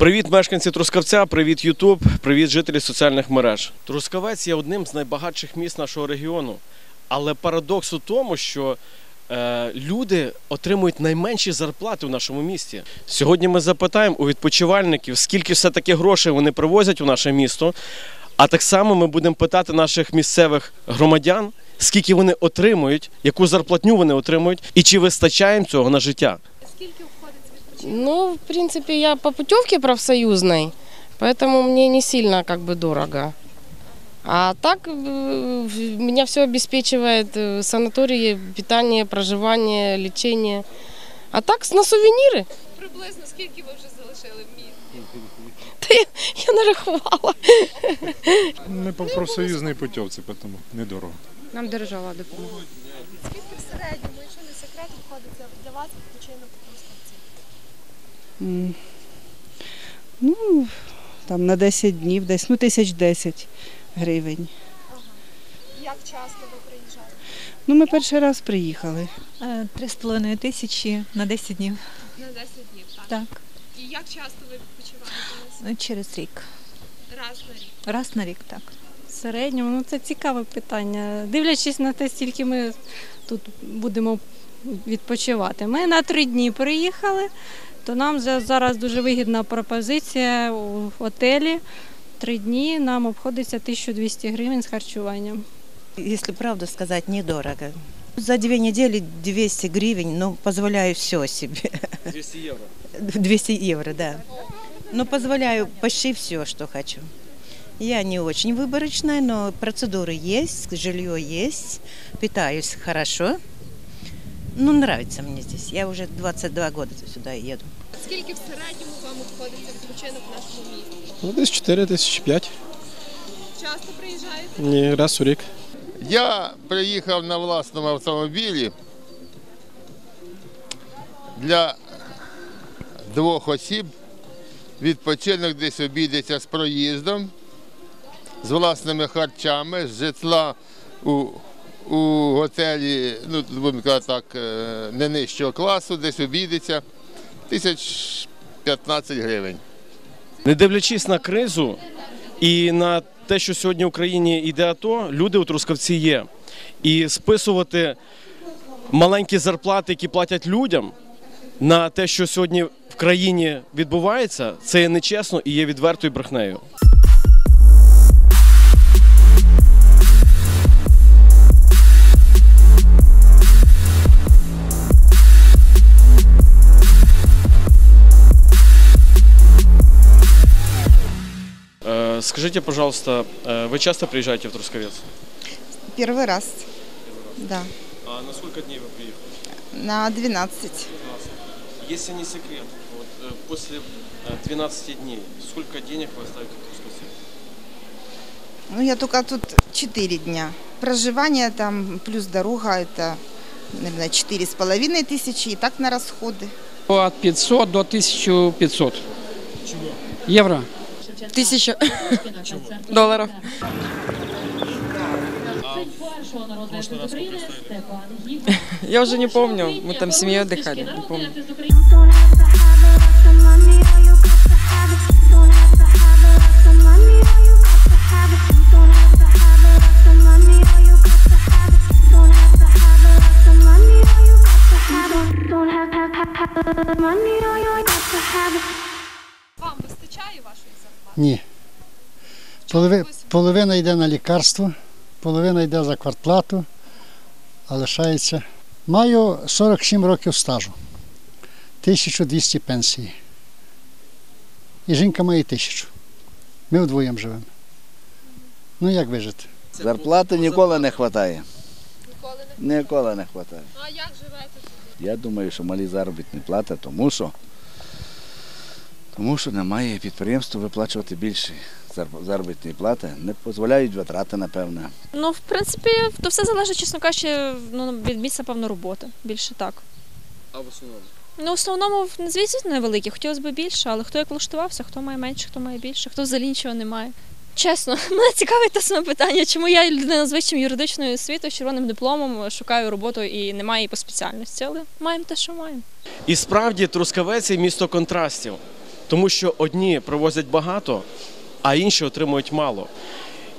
Привіт, мешканці Трускавця, привіт, Ютуб, привіт, жителі соціальних мереж. Трускавець є одним з найбагатших міст нашого регіону. Але парадокс у тому, що е, люди отримують найменші зарплати в нашому місті. Сьогодні ми запитаємо у відпочивальників, скільки все-таки грошей вони привозять у наше місто. А так само ми будемо питати наших місцевих громадян, скільки вони отримують, яку зарплатню вони отримують, і чи вистачає їм цього на життя. Ну, в принципе, я по путевке профсоюзной, поэтому мне не сильно как бы дорого. А так э, в- меня все обеспечивает э, санатории, питание, проживание, лечение. А так с- на сувениры. Приблизно скільки ви вже залишили в місті? Та я, я нарахувала. Ми по профсоюзній путівці, тому недорого. Нам держава допомогла. Скільки в середньому, якщо не секрет, входиться для вас відпочинок у Трускавці? Ну, там на 10 днів десь, ну тисяч 10 гривень. Як часто ви приїжджаєте? Ну, ми перший раз приїхали. Е, Три з половиною тисячі на 10 днів. На 10 днів, так? Так, І як часто ви відпочиваєте? ну, через рік. Раз на рік. Раз на рік, так. В середньому ну це цікаве питання. Дивлячись на те, скільки ми тут будемо відпочивати. Ми на три дні приїхали, то нам зараз дуже вигідна пропозиція у готелі. Три дні нам обходиться 1200 гривень з харчуванням. Если правду сказать, недорого. За две недели 200 гривен, ну, позволяю все себе. 200 євро. 200 евро, да. Но позволяю почти все, что хочу. Я не очень выборочная, но процедуры есть, жилье есть, питаюсь хорошо. Ну, нравится мне здесь. Я уже 22 года сюда еду. Скільки в середньому вам обходиться відпочинок в нашому місті? Ну, десь 4 тисячі 5. Часто приїжджаєте? Ні, раз у рік. Я приїхав на власному автомобілі для двох осіб. Відпочинок десь обійдеться з проїздом, з власними харчами, з житла у, у готелі, ну, будемо казати так, е, не нижчого класу, десь обійдеться тисяч 15 гривень. Не дивлячись на кризу і на те, що сьогодні в Україні йде АТО, люди у Трускавці є. І списувати маленькі зарплати, які платять людям, на те, що сьогодні в країні відбувається, це є нечесно і є відвертою брехнею. Скажите, пожалуйста, э, вы часто приезжаете в Трусковец? Первый раз, да, А на сколько дней вы приехали? на 12. Если не секрет, вот э, после э, 12 дней сколько денег вы оставите в Трусковце? Ну, я только тут 4 дня. Проживание там плюс дорога, это, наверное, четыре с половиной тысячи, и так на расходы. От 500 до 1500 євро. Тысяча долларов. Я уже не помню. Мы там с семьей отдыхали. Не помню. Вистачає вашої зарплати? Ні. Полови, половина йде на лікарство, половина йде за квартплату, а лишається. Маю 47 років стажу, 1200 пенсії. І жінка має тисячу. Ми вдвоєм живемо. Ну як вижити? Зарплати ніколи не вистачає. Ніколи не вистачає. А як живете? Я думаю, що малі заробітні плати, тому що, тому що немає підприємства виплачувати більше заробітні плати. Не дозволяють витрати, напевне. Ну, в принципі, то все залежить, чесно кажучи, ну, від місця, певно, роботи. Більше так. А в основному? Ну, в основному, звісно, невеликі. Хотілося б більше, але хто як влаштувався, хто має менше, хто має більше, хто взагалі нічого не має. Чесно, мене цікавить те саме питання, чому я людина з вищим юридичною освітою, з червоним дипломом, шукаю роботу і немає її по спеціальності, але маємо те, що маємо. І справді Трускавець є місто контрастів. Тому що одні привозять багато, а інші отримують мало.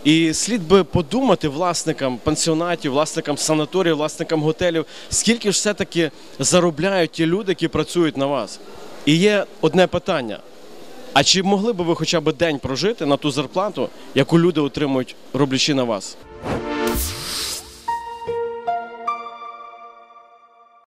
І слід би подумати власникам пансіонатів, власникам санаторіїв, власникам готелів, скільки ж все-таки заробляють ті люди, які працюють на вас. І є одне питання: а чи могли би ви хоча б день прожити на ту зарплату, яку люди отримують, роблячи на вас?